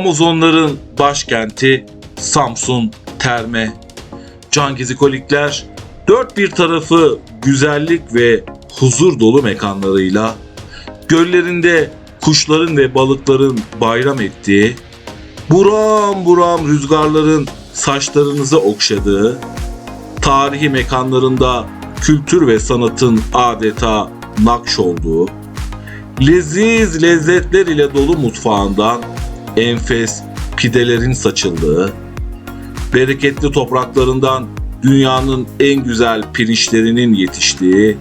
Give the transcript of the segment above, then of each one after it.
Amazonların başkenti Samsun Terme. Can Gezikolikler dört bir tarafı güzellik ve huzur dolu mekanlarıyla, göllerinde kuşların ve balıkların bayram ettiği, buram buram rüzgarların saçlarınızı okşadığı, tarihi mekanlarında kültür ve sanatın adeta nakş olduğu, leziz lezzetler ile dolu mutfağından enfes pidelerin saçıldığı, bereketli topraklarından dünyanın en güzel pirinçlerinin yetiştiği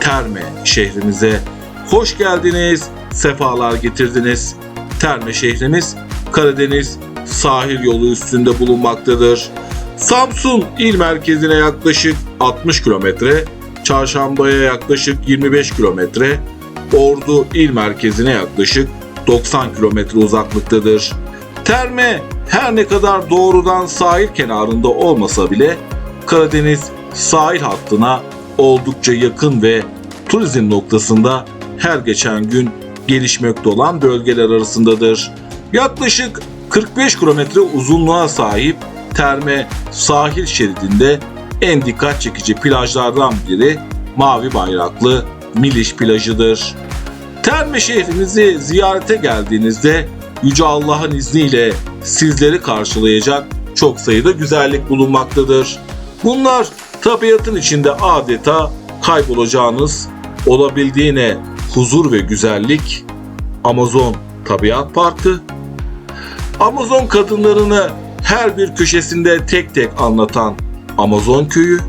Terme şehrimize hoş geldiniz, sefalar getirdiniz. Terme şehrimiz Karadeniz sahil yolu üstünde bulunmaktadır. Samsun il merkezine yaklaşık 60 kilometre, Çarşamba'ya yaklaşık 25 kilometre, Ordu il merkezine yaklaşık 90 kilometre uzaklıktadır. Terme her ne kadar doğrudan sahil kenarında olmasa bile Karadeniz sahil hattına oldukça yakın ve turizm noktasında her geçen gün gelişmekte olan bölgeler arasındadır. Yaklaşık 45 kilometre uzunluğa sahip Terme sahil şeridinde en dikkat çekici plajlardan biri mavi bayraklı Miliş plajıdır. Terme şehrimizi ziyarete geldiğinizde Yüce Allah'ın izniyle sizleri karşılayacak çok sayıda güzellik bulunmaktadır. Bunlar tabiatın içinde adeta kaybolacağınız, olabildiğine huzur ve güzellik, Amazon Tabiat Parkı, Amazon kadınlarını her bir köşesinde tek tek anlatan Amazon Köyü,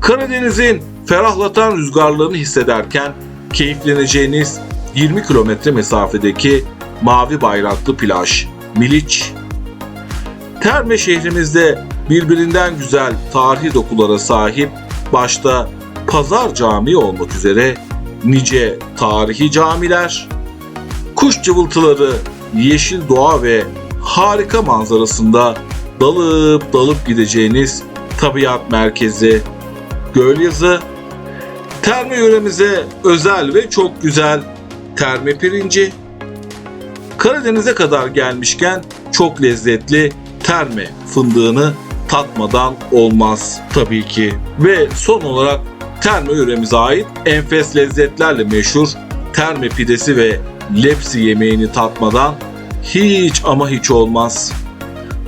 Karadeniz'in ferahlatan rüzgarlarını hissederken keyifleneceğiniz 20 kilometre mesafedeki mavi bayraklı plaj Miliç. Terme şehrimizde birbirinden güzel tarihi dokulara sahip başta Pazar Camii olmak üzere nice tarihi camiler, kuş cıvıltıları, yeşil doğa ve harika manzarasında dalıp dalıp gideceğiniz tabiat merkezi Gölyazı, Terme yöremize özel ve çok güzel terme pirinci, Karadeniz'e kadar gelmişken çok lezzetli terme fındığını tatmadan olmaz tabii ki. Ve son olarak terme yöremize ait enfes lezzetlerle meşhur terme pidesi ve lepsi yemeğini tatmadan hiç ama hiç olmaz.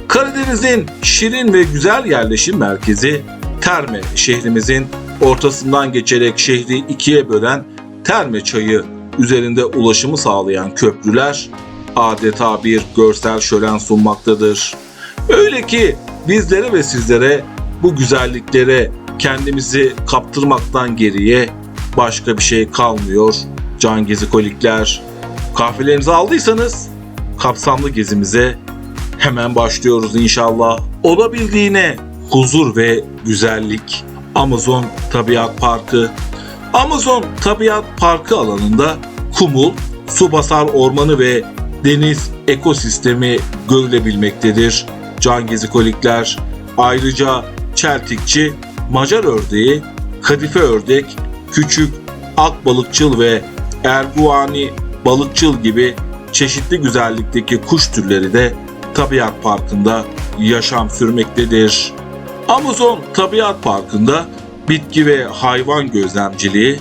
Karadeniz'in şirin ve güzel yerleşim merkezi Terme şehrimizin ortasından geçerek şehri ikiye bölen Terme çayı üzerinde ulaşımı sağlayan köprüler adeta bir görsel şölen sunmaktadır. Öyle ki bizlere ve sizlere bu güzelliklere kendimizi kaptırmaktan geriye başka bir şey kalmıyor can gezikolikler. Kahvelerinizi aldıysanız kapsamlı gezimize hemen başlıyoruz inşallah. Olabildiğine huzur ve güzellik. Amazon Tabiat Parkı. Amazon Tabiat Parkı alanında kumul, subasar ormanı ve deniz ekosistemi görülebilmektedir. Can gezikolikler ayrıca çeltikçi, macar ördeği, kadife ördek, küçük akbalıkçıl ve erguani balıkçıl gibi çeşitli güzellikteki kuş türleri de Tabiat Parkı'nda yaşam sürmektedir. Amazon Tabiat Parkı'nda bitki ve hayvan gözlemciliği,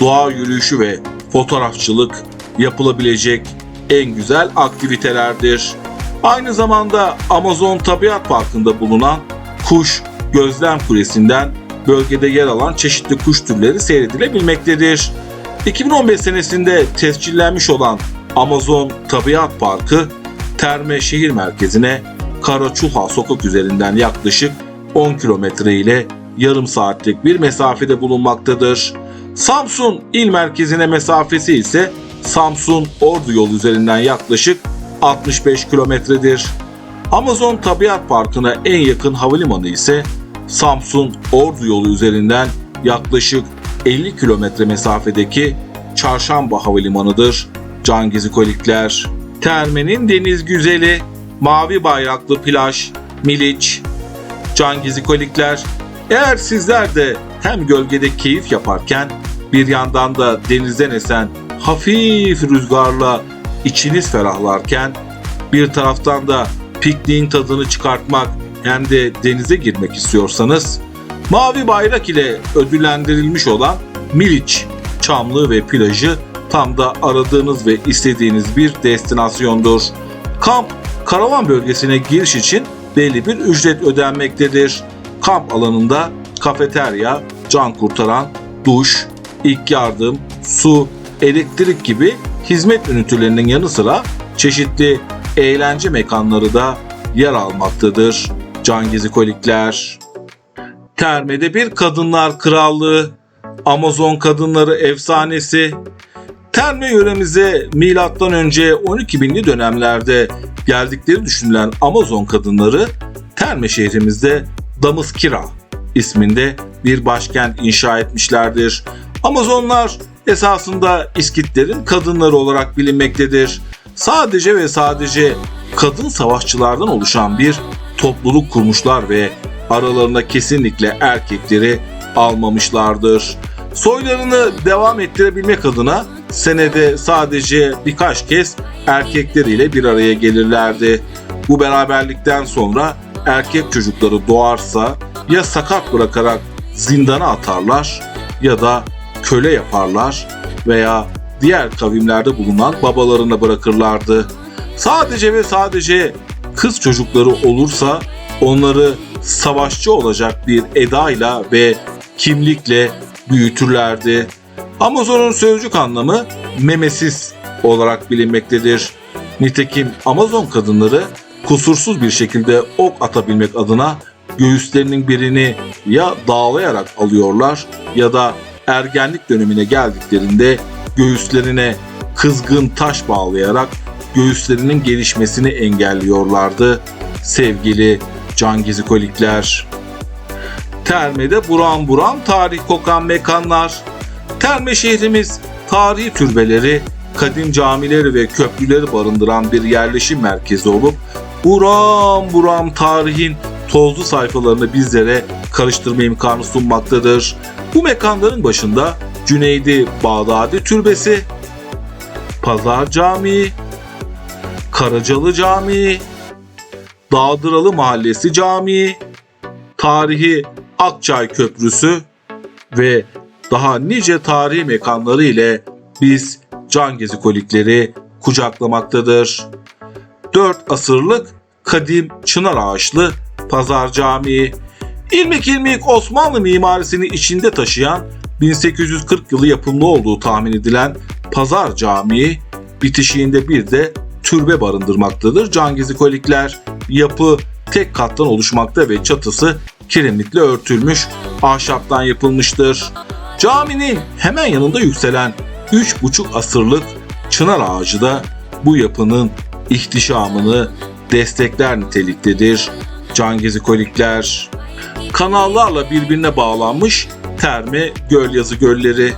doğa yürüyüşü ve fotoğrafçılık yapılabilecek en güzel aktivitelerdir. Aynı zamanda Amazon Tabiat Parkı'nda bulunan kuş gözlem kulesinden bölgede yer alan çeşitli kuş türleri seyredilebilmektedir. 2015 senesinde tescillenmiş olan Amazon Tabiat Parkı, Terme şehir merkezine Karaçuha sokak üzerinden yaklaşık 10 kilometre ile yarım saatlik bir mesafede bulunmaktadır. Samsun il merkezine mesafesi ise Samsun Ordu yolu üzerinden yaklaşık 65 kilometredir. Amazon Tabiat Parkı'na en yakın havalimanı ise Samsun Ordu yolu üzerinden yaklaşık 50 kilometre mesafedeki Çarşamba Havalimanı'dır. Can Gezikolikler, Terme'nin deniz güzeli, mavi bayraklı plaj, Miliç, Can Gezikolikler, eğer sizler de hem gölgede keyif yaparken bir yandan da denizden esen hafif rüzgarla içiniz ferahlarken bir taraftan da pikniğin tadını çıkartmak hem de denize girmek istiyorsanız Mavi Bayrak ile ödüllendirilmiş olan Miliç çamlığı ve plajı tam da aradığınız ve istediğiniz bir destinasyondur. Kamp, karavan bölgesine giriş için belli bir ücret ödenmektedir. Kamp alanında kafeterya, can kurtaran, duş, ilk yardım, su, elektrik gibi hizmet ünitelerinin yanı sıra çeşitli eğlence mekanları da yer almaktadır. Can Gezikolikler. Terme'de bir kadınlar krallığı, Amazon kadınları efsanesi. Terme yöremize milattan önce 12 binli dönemlerde geldikleri düşünülen Amazon kadınları Terme şehrimizde Damaskira isminde bir başkent inşa etmişlerdir. Amazonlar esasında İskitlerin kadınları olarak bilinmektedir. Sadece ve sadece kadın savaşçılardan oluşan bir topluluk kurmuşlar ve aralarına kesinlikle erkekleri almamışlardır. Soylarını devam ettirebilmek adına senede sadece birkaç kez erkekleriyle bir araya gelirlerdi. Bu beraberlikten sonra erkek çocukları doğarsa ya sakat bırakarak zindana atarlar ya da köle yaparlar veya diğer kavimlerde bulunan babalarına bırakırlardı. Sadece ve sadece kız çocukları olursa onları savaşçı olacak bir edayla ve kimlikle büyütürlerdi. Amazon'un sözcük anlamı memesiz olarak bilinmektedir. Nitekim Amazon kadınları kusursuz bir şekilde ok atabilmek adına göğüslerinin birini ya dağlayarak alıyorlar ya da ergenlik dönemine geldiklerinde göğüslerine kızgın taş bağlayarak göğüslerinin gelişmesini engelliyorlardı. Sevgili can gizikolikler. Terme'de buram buram tarih kokan mekanlar. Terme şehrimiz tarihi türbeleri, kadim camileri ve köprüleri barındıran bir yerleşim merkezi olup buram buram tarihin tozlu sayfalarını bizlere karıştırma imkanı sunmaktadır. Bu mekanların başında Cüneydi Bağdadi Türbesi, Pazar Camii, Karacalı Camii, Dağdıralı Mahallesi Camii, tarihi Akçay Köprüsü ve daha nice tarihi mekanları ile biz can gezikolikleri kucaklamaktadır. 4 asırlık kadim çınar ağaçlı Pazar Camii, İlmik ilmik Osmanlı mimarisini içinde taşıyan 1840 yılı yapımlı olduğu tahmin edilen Pazar Camii bitişiğinde bir de türbe barındırmaktadır. Cangizikolikler yapı tek kattan oluşmakta ve çatısı kiremitle örtülmüş ahşaptan yapılmıştır. Caminin hemen yanında yükselen 3,5 asırlık çınar ağacı da bu yapının ihtişamını destekler niteliktedir. Cangizikolikler kanallarla birbirine bağlanmış Terme Gölyazı gölleri.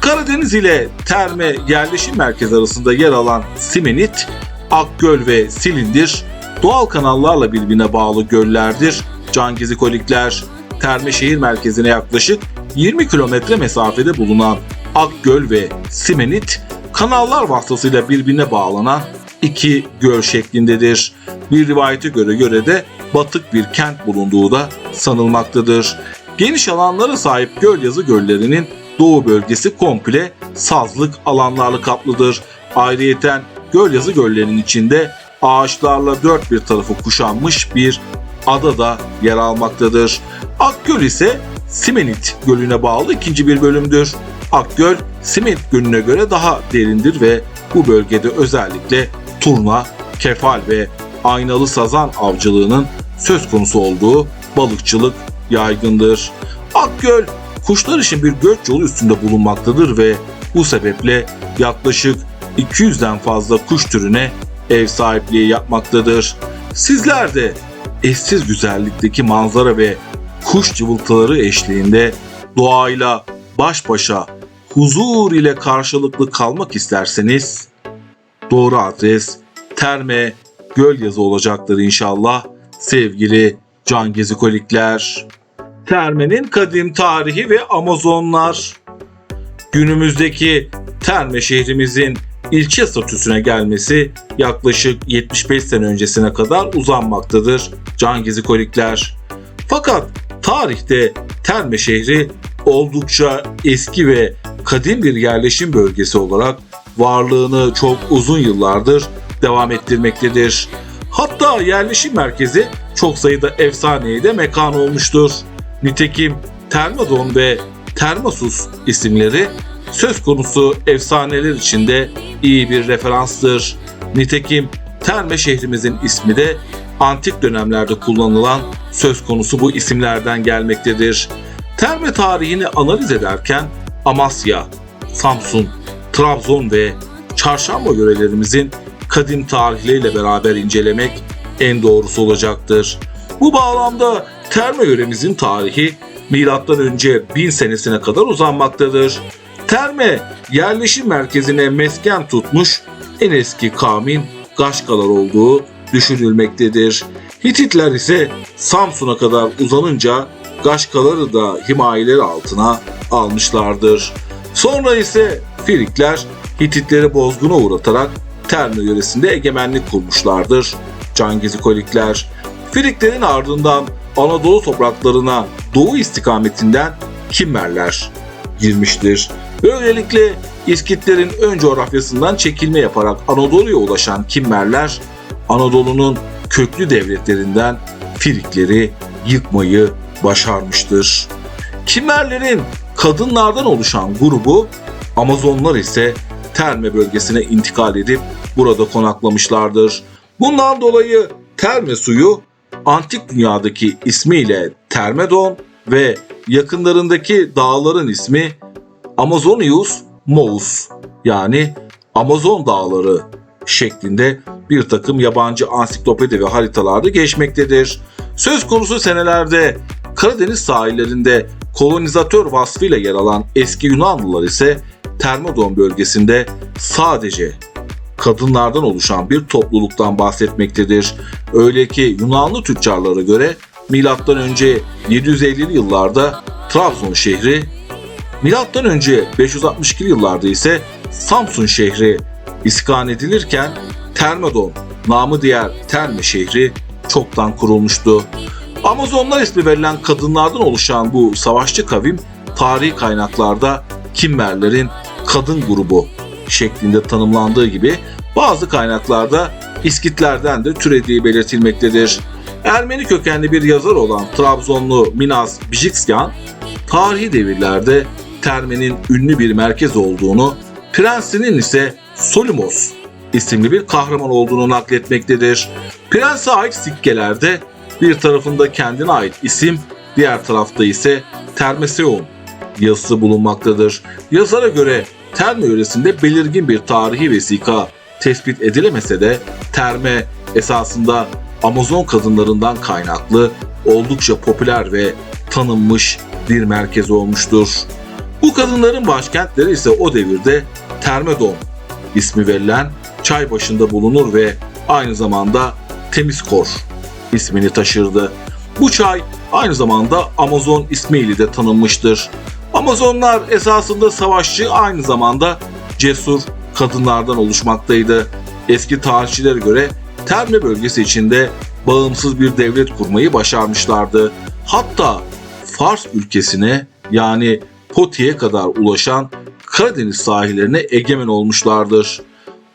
Karadeniz ile Terme yerleşim merkezi arasında yer alan Simenit, Akgöl ve Silindir doğal kanallarla birbirine bağlı göllerdir. Cangizikolikler Terme şehir merkezine yaklaşık 20 kilometre mesafede bulunan Akgöl ve Simenit kanallar vasıtasıyla birbirine bağlanan iki göl şeklindedir. Bir rivayete göre göre de batık bir kent bulunduğu da sanılmaktadır. Geniş alanlara sahip Gölyazı göllerinin doğu bölgesi komple sazlık alanlarla kaplıdır. Ayrıyeten Gölyazı göllerinin içinde ağaçlarla dört bir tarafı kuşanmış bir ada da yer almaktadır. Akgöl ise Simenit Gölü'ne bağlı ikinci bir bölümdür. Akgöl, Simenit Gölü'ne göre daha derindir ve bu bölgede özellikle turna, kefal ve aynalı sazan avcılığının söz konusu olduğu balıkçılık yaygındır. Akgöl kuşlar için bir göç yolu üstünde bulunmaktadır ve bu sebeple yaklaşık 200'den fazla kuş türüne ev sahipliği yapmaktadır. Sizler de eşsiz güzellikteki manzara ve kuş cıvıltıları eşliğinde doğayla baş başa huzur ile karşılıklı kalmak isterseniz doğru adres Terme Gölyazı olacaktır inşallah sevgili can gezikolikler. Terme'nin kadim tarihi ve Amazonlar. Günümüzdeki Terme şehrimizin ilçe statüsüne gelmesi yaklaşık 75 sene öncesine kadar uzanmaktadır Cangizikolikler. Fakat tarihte Terme şehri oldukça eski ve kadim bir yerleşim bölgesi olarak varlığını çok uzun yıllardır devam ettirmektedir. Hatta yerleşim merkezi çok sayıda efsaneye de mekan olmuştur. Nitekim Termadon ve Termasus isimleri söz konusu efsaneler içinde iyi bir referanstır. Nitekim Terme şehrimizin ismi de antik dönemlerde kullanılan söz konusu bu isimlerden gelmektedir. Terme tarihini analiz ederken Amasya, Samsun, Trabzon ve Çarşamba yörelerimizin kadim tarihleriyle beraber incelemek en doğrusu olacaktır. Bu bağlamda Terme yöremizin tarihi milattan önce 1000 senesine kadar uzanmaktadır. Terme yerleşim merkezine mesken tutmuş en eski kavmin Gaşkalar olduğu düşünülmektedir. Hititler ise Samsun'a kadar uzanınca Gaşkaları da himayeleri altına almışlardır. Sonra ise Firikler Hititleri bozguna uğratarak Terme yöresinde egemenlik kurmuşlardır. Cangizikolikler Firiklerin ardından Anadolu topraklarına doğu istikametinden Kimmerler girmiştir. Böylelikle İskitlerin ön coğrafyasından çekilme yaparak Anadolu'ya ulaşan Kimmerler Anadolu'nun köklü devletlerinden Firikleri yıkmayı başarmıştır. Kimmerlerin kadınlardan oluşan grubu Amazonlar ise Terme bölgesine intikal edip burada konaklamışlardır. Bundan dolayı Terme suyu antik dünyadaki ismiyle Termedon ve yakınlarındaki dağların ismi Amazonius Mous yani Amazon dağları şeklinde bir takım yabancı ansiklopedi ve haritalarda geçmektedir. Söz konusu senelerde Karadeniz sahillerinde kolonizatör vasfıyla yer alan eski Yunanlılar ise Termodon bölgesinde sadece kadınlardan oluşan bir topluluktan bahsetmektedir. Öyle ki Yunanlı tüccarlara göre milattan önce 750'li yıllarda Trabzon şehri, milattan önce 562'li yıllarda ise Samsun şehri iskan edilirken Termodon, namı diğer Terme şehri çoktan kurulmuştu. Amazonlar ismi verilen kadınlardan oluşan bu savaşçı kavim tarihi kaynaklarda Kimmerlerin kadın grubu şeklinde tanımlandığı gibi bazı kaynaklarda İskitlerden de türediği belirtilmektedir. Ermeni kökenli bir yazar olan Trabzonlu Minas Bijiksyan, tarihi devirlerde Terme'nin ünlü bir merkez olduğunu, prensinin ise Solimos isimli bir kahraman olduğunu nakletmektedir. Prense ait sikkelerde bir tarafında kendine ait isim, diğer tarafta ise Termeseon yazısı bulunmaktadır. Yazara göre Terme yöresinde belirgin bir tarihi vesika tespit edilemese de Terme esasında Amazon kadınlarından kaynaklı oldukça popüler ve tanınmış bir merkez olmuştur. Bu kadınların başkentleri ise o devirde Termedon ismi verilen çay başında bulunur ve aynı zamanda Temizkor ismini taşırdı. Bu çay aynı zamanda Amazon ismiyle de tanınmıştır. Amazonlar esasında savaşçı aynı zamanda cesur kadınlardan oluşmaktaydı. Eski tarihçilere göre Terme bölgesi içinde bağımsız bir devlet kurmayı başarmışlardı. Hatta Fars ülkesine yani Poti'ye kadar ulaşan Karadeniz sahillerine egemen olmuşlardır.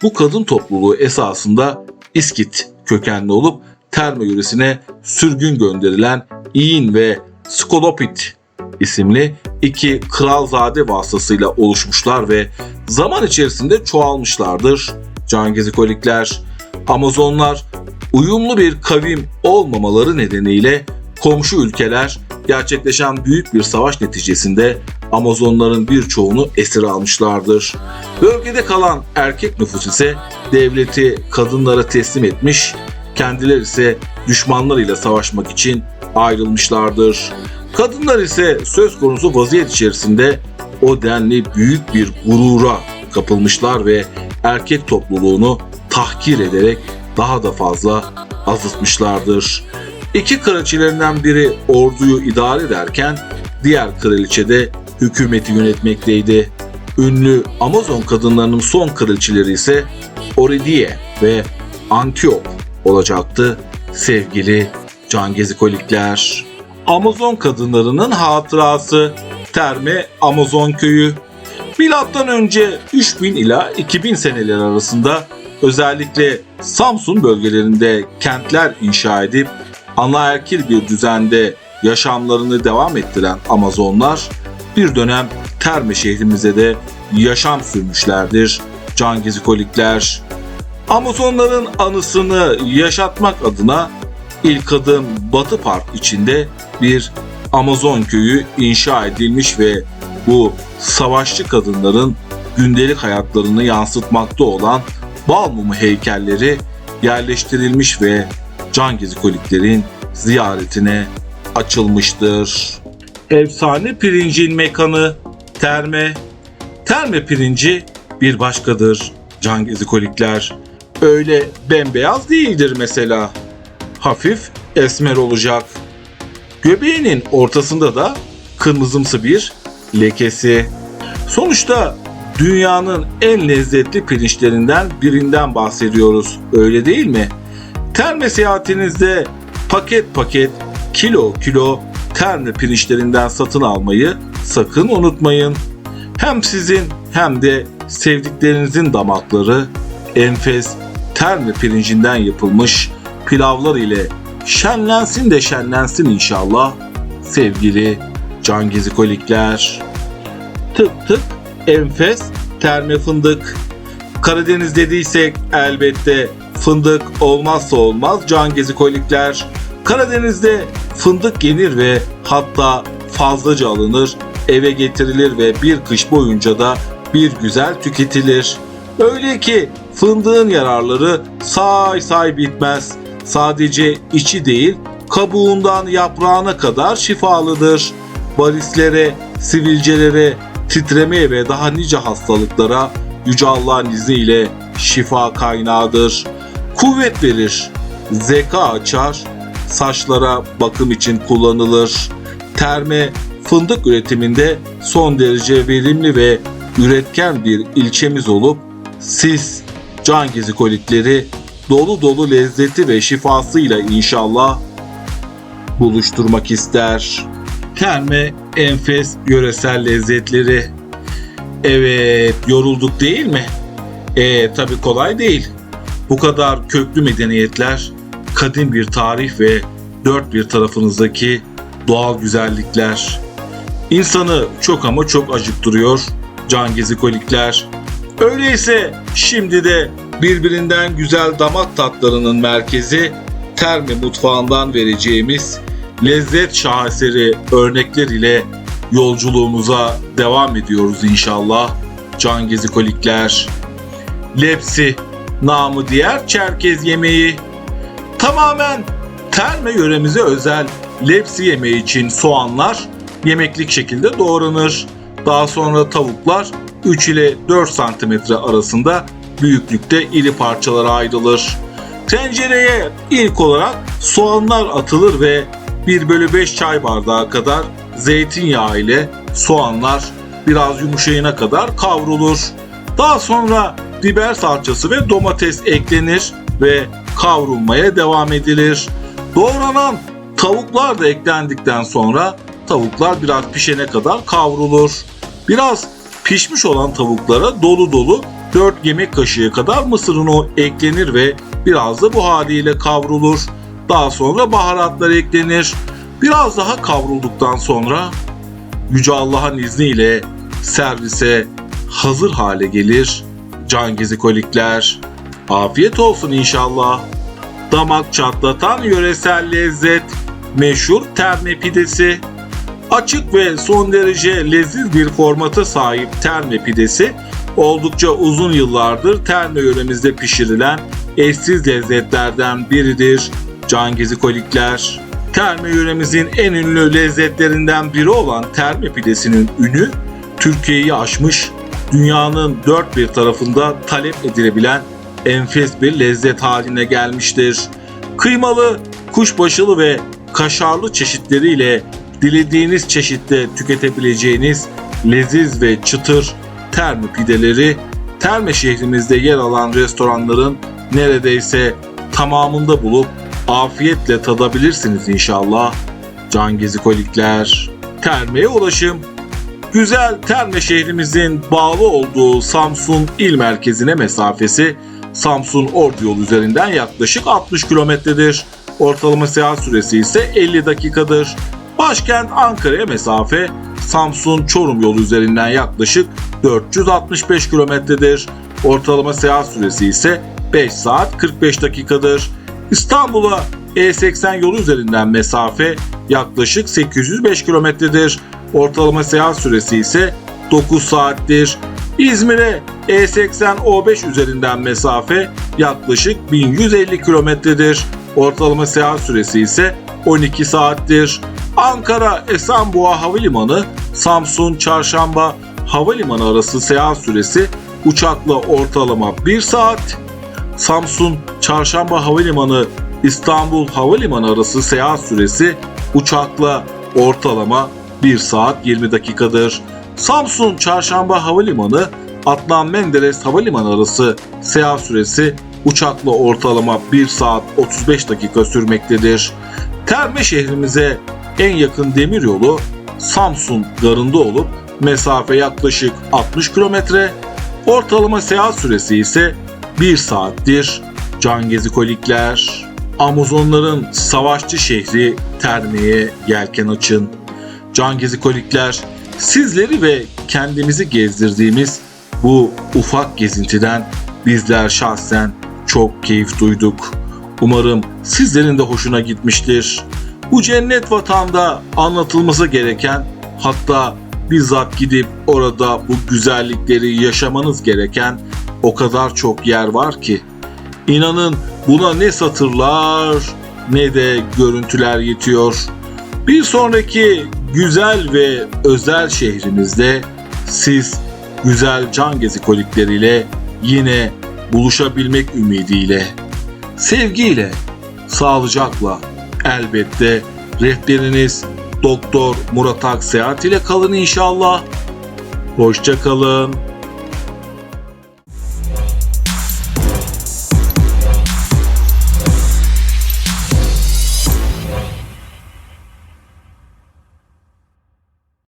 Bu kadın topluluğu esasında İskit kökenli olup Terme yöresine sürgün gönderilen İyin ve Skolopit isimli iki kralzade vasıtasıyla oluşmuşlar ve zaman içerisinde çoğalmışlardır. Cangizikolikler, Amazonlar uyumlu bir kavim olmamaları nedeniyle komşu ülkeler gerçekleşen büyük bir savaş neticesinde Amazonların birçoğunu esir almışlardır. Bölgede kalan erkek nüfus ise devleti kadınlara teslim etmiş, kendileri ise düşmanlarıyla savaşmak için ayrılmışlardır. Kadınlar ise söz konusu vaziyet içerisinde o denli büyük bir gurura kapılmışlar ve erkek topluluğunu tahkir ederek daha da fazla azıtmışlardır. İki kraliçelerinden biri orduyu idare ederken diğer kraliçe de hükümeti yönetmekteydi. ünlü Amazon kadınlarının son kraliçeleri ise Oridie ve Antiop olacaktı sevgili can gezikolikler. Amazon kadınlarının hatırası Terme Amazon köyü Milattan önce 3000 ila 2000 seneleri arasında özellikle Samsun bölgelerinde kentler inşa edip anaerkil bir düzende yaşamlarını devam ettiren Amazonlar bir dönem Terme şehrimize de yaşam sürmüşlerdir can gezikolikler. Amazonların anısını yaşatmak adına ilk adım Batı Park içinde bir Amazon köyü inşa edilmiş ve bu savaşçı kadınların gündelik hayatlarını yansıtmakta olan bal mumu heykelleri yerleştirilmiş ve can gezikoliklerin ziyaretine açılmıştır. Efsane pirincin mekanı terme. Terme pirinci bir başkadır can gezikolikler. Öyle bembeyaz değildir mesela. Hafif esmer olacak. Göbeğinin ortasında da kırmızımsı bir lekesi. Sonuçta dünyanın en lezzetli pirinçlerinden birinden bahsediyoruz. Öyle değil mi? Terme seyahatinizde paket paket, kilo kilo terme pirinçlerinden satın almayı sakın unutmayın. Hem sizin hem de sevdiklerinizin damakları enfes terme pirincinden yapılmış pilavlar ile şenlensin de şenlensin inşallah sevgili can gezikolikler. Tık tık enfes terme fındık. Karadeniz dediysek elbette fındık olmazsa olmaz can gezikolikler. Karadeniz'de fındık yenir ve hatta fazlaca alınır, eve getirilir ve bir kış boyunca da bir güzel tüketilir. Öyle ki fındığın yararları say say bitmez. Sadece içi değil, kabuğundan yaprağına kadar şifalıdır. Barislere, sivilcelere, titremeye ve daha nice hastalıklara Yüce Allah'ın izniyle şifa kaynağıdır. Kuvvet verir, zeka açar, saçlara bakım için kullanılır. Terme fındık üretiminde son derece verimli ve üretken bir ilçemiz olup siz can gezikolikleri dolu dolu lezzeti ve şifasıyla inşallah buluşturmak ister. Terme enfes yöresel lezzetleri. Evet yorulduk değil mi? E tabi kolay değil. Bu kadar köklü medeniyetler, kadim bir tarih ve dört bir tarafınızdaki doğal güzellikler. İnsanı çok ama çok acıktırıyor can gezikolikler. Öyleyse şimdi de birbirinden güzel damak tatlarının merkezi Terme mutfağından vereceğimiz lezzet şaheseri örnekler ile yolculuğumuza devam ediyoruz inşallah. Can gezikolikler. Lepsi, namı diğer Çerkez yemeği. Tamamen Terme yöremize özel lepsi yemeği için soğanlar yemeklik şekilde doğranır. Daha sonra tavuklar 3 ile 4 santimetre arasında büyüklükte iri parçalara ayrılır. Tencereye ilk olarak soğanlar atılır ve 1 bölü 5 çay bardağı kadar zeytinyağı ile soğanlar biraz yumuşayana kadar kavrulur. Daha sonra biber salçası ve domates eklenir ve kavrulmaya devam edilir. Doğranan tavuklar da eklendikten sonra tavuklar biraz pişene kadar kavrulur. Biraz pişmiş olan tavuklara dolu dolu 4 yemek kaşığı kadar mısır unu eklenir ve biraz da bu haliyle kavrulur. Daha sonra baharatlar eklenir. Biraz daha kavrulduktan sonra Yüce Allah'ın izniyle servise hazır hale gelir. Can gezikolikler. Afiyet olsun inşallah. Damak çatlatan yöresel lezzet. Meşhur terme pidesi. Açık ve son derece leziz bir formata sahip terme pidesi oldukça uzun yıllardır terme yöremizde pişirilen eşsiz lezzetlerden biridir. Can gezikolikler. Terme yöremizin en ünlü lezzetlerinden biri olan terme pidesinin ünü Türkiye'yi aşmış, dünyanın dört bir tarafında talep edilebilen enfes bir lezzet haline gelmiştir. Kıymalı, kuşbaşılı ve kaşarlı çeşitleriyle dilediğiniz çeşitte tüketebileceğiniz leziz ve çıtır termi pideleri Terme şehrimizde yer alan restoranların neredeyse tamamında bulup afiyetle tadabilirsiniz inşallah. Can Gezikolikler, Terme'ye ulaşım. Güzel Terme şehrimizin bağlı olduğu Samsun il merkezine mesafesi Samsun Ordu yolu üzerinden yaklaşık 60 kilometredir. Ortalama seyahat süresi ise 50 dakikadır. Başkent Ankara'ya mesafe Samsun Çorum yolu üzerinden yaklaşık 465 kilometredir. Ortalama seyahat süresi ise 5 saat 45 dakikadır. İstanbul'a E80 yolu üzerinden mesafe yaklaşık 805 kilometredir. Ortalama seyahat süresi ise 9 saattir. İzmir'e E80 O5 üzerinden mesafe yaklaşık 1150 kilometredir. Ortalama seyahat süresi ise 12 saattir. Ankara Esenboğa Havalimanı Samsun Çarşamba Havalimanı arası seyahat süresi uçakla ortalama 1 saat. Samsun Çarşamba Havalimanı İstanbul Havalimanı arası seyahat süresi uçakla ortalama 1 saat 20 dakikadır. Samsun Çarşamba Havalimanı Adnan Menderes Havalimanı arası seyahat süresi uçakla ortalama 1 saat 35 dakika sürmektedir. Terme şehrimize en yakın demiryolu Samsun garında olup mesafe yaklaşık 60 kilometre, ortalama seyahat süresi ise 1 saattir. Can Gezikolikler, Amazonların savaşçı şehri Terme'ye yelken açın. Can Gezikolikler, sizleri ve kendimizi gezdirdiğimiz bu ufak gezintiden bizler şahsen çok keyif duyduk. Umarım sizlerin de hoşuna gitmiştir. Bu cennet vatanda anlatılması gereken hatta bizzat gidip orada bu güzellikleri yaşamanız gereken o kadar çok yer var ki. İnanın buna ne satırlar ne de görüntüler yetiyor. Bir sonraki güzel ve özel şehrimizde siz güzel can gezikolikleriyle yine buluşabilmek ümidiyle, sevgiyle, sağlıcakla elbette rehberiniz Doktor Murat Akseyahat ile kalın inşallah. Hoşça kalın.